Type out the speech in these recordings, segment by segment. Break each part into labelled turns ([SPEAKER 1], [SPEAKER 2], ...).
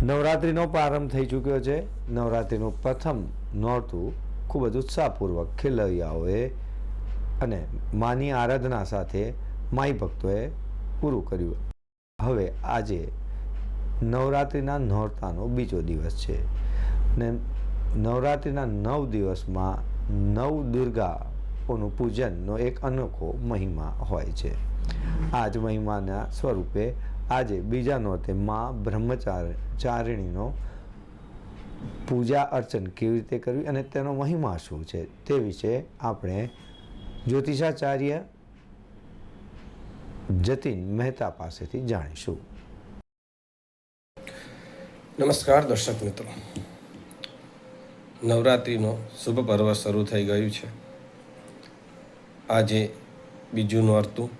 [SPEAKER 1] નવરાત્રિનો પ્રારંભ થઈ ચૂક્યો છે. નવરાત્રિનું પ્રથમ નોરતું ખૂબ જ ઉત્સાહપૂર્વક ખેલૈયાઓએ અને માની આરાધના સાથે માઈ ભક્તોએ પૂરું કર્યું. હવે આજે નવરાત્રિના નોરતાનો બીજો દિવસ છે ને નવરાત્રિના નવ દિવસમાં નવ દુર્ગાઓનું પૂજનનો એક અનોખો મહિમા હોય છે. આ જ મહિમાના સ્વરૂપે આજે બીજા નોરતે મા બ્રહ્મચારિણીનો પૂજા અર્ચન કેવી રીતે કરવી અને તેનો મહિમા શું છે તે વિશે આપણે જ્યોતિષાચાર્ય જતીન મહેતા પાસેથી જાણીશું.
[SPEAKER 2] નમસ્કાર દર્શક મિત્રો. નવરાત્રિનો શુભ પર્વ શરૂ થઈ ગયું છે. આજે બીજું નોરતું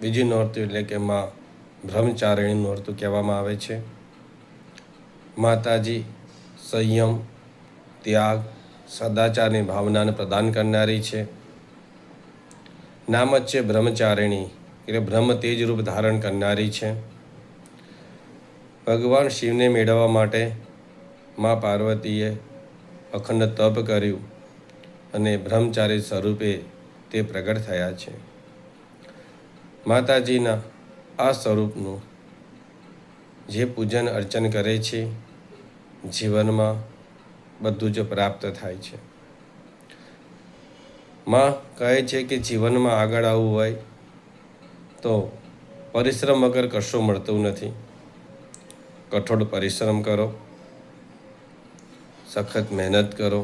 [SPEAKER 2] બીજું નોરતું એટલે કે માં બ્રહ્મચારિણી નોરતું કહેવામાં આવે છે. માતાજી, સંયમ, ત્યાગ, સદાચારની ભાવનાને પ્રદાન કરનારી છે. નામ જ છે બ્રહ્મચારિણી, એટલે બ્રહ્મ તેજ રૂપ ધારણ કરનારી છે. ભગવાન શિવને મેળવવા માટે મા પાર્વતીએ અખંડ તપ કર્યું અને બ્રહ્મચારી સ્વરૂપે તે પ્રગટ થયા છે. માતાજીના આ સ્વરૂપનું જે પૂજન અર્ચન કરે છે, જીવનમાં બધું જ પ્રાપ્ત થાય છે. માં કહે છે કે જીવનમાં આગળ આવવું હોય તો પરિશ્રમ વગર કશું મળતું નથી. કઠોળ પરિશ્રમ કરો, સખત મહેનત કરો,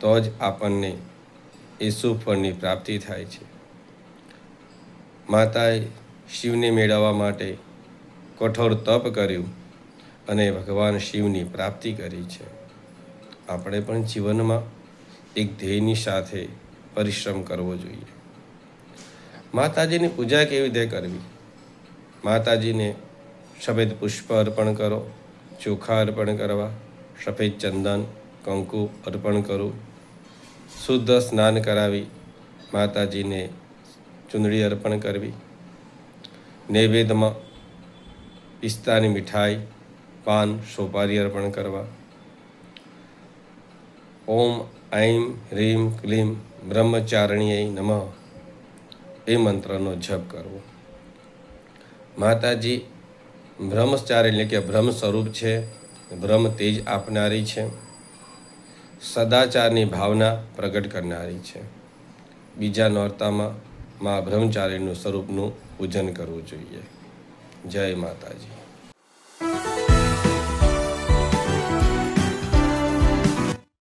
[SPEAKER 2] તો જ આપણને એ સુફળની પ્રાપ્તિ થાય છે. માતાએ શિવને મેળવવા માટે કઠોર તપ કર્યું અને ભગવાન શિવની પ્રાપ્તિ કરી છે. આપણે પણ જીવનમાં એક ધ્યેયની સાથે પરિશ્રમ કરવો જોઈએ. માતાજીની પૂજા કેવી રીતે કરવી? માતાજીને સફેદ પુષ્પ અર્પણ કરો, ચોખા અર્પણ કરવા, સફેદ ચંદન, કંકુ અર્પણ કરવું શુદ્ધ સ્નાન કરાવી, માતાજીને ચૂંદડી અર્પણ કરવી નૈવેદ્યમાં પિસ્તાની મીઠાઈ, પાન, સોપારી અર્પણ કરવા. ઓમ ઐમ હ્રીમ ક્લીમ બ્રહ્મચારિણીય નમઃ. એ મંત્રનો જપ કરવો. માતાજી બ્રહ્મચારી એટલે કે બ્રહ્મ સ્વરૂપ છે, બ્રહ્મ તેજ આપનારી છે, સદાચારની ભાવના પ્રગટ કરનારી છે. બીજા નોરતામાં મા બ્રહ્મચારીનું સ્વરૂપનું પૂજન કરવું જોઈએ. જય માતાજી.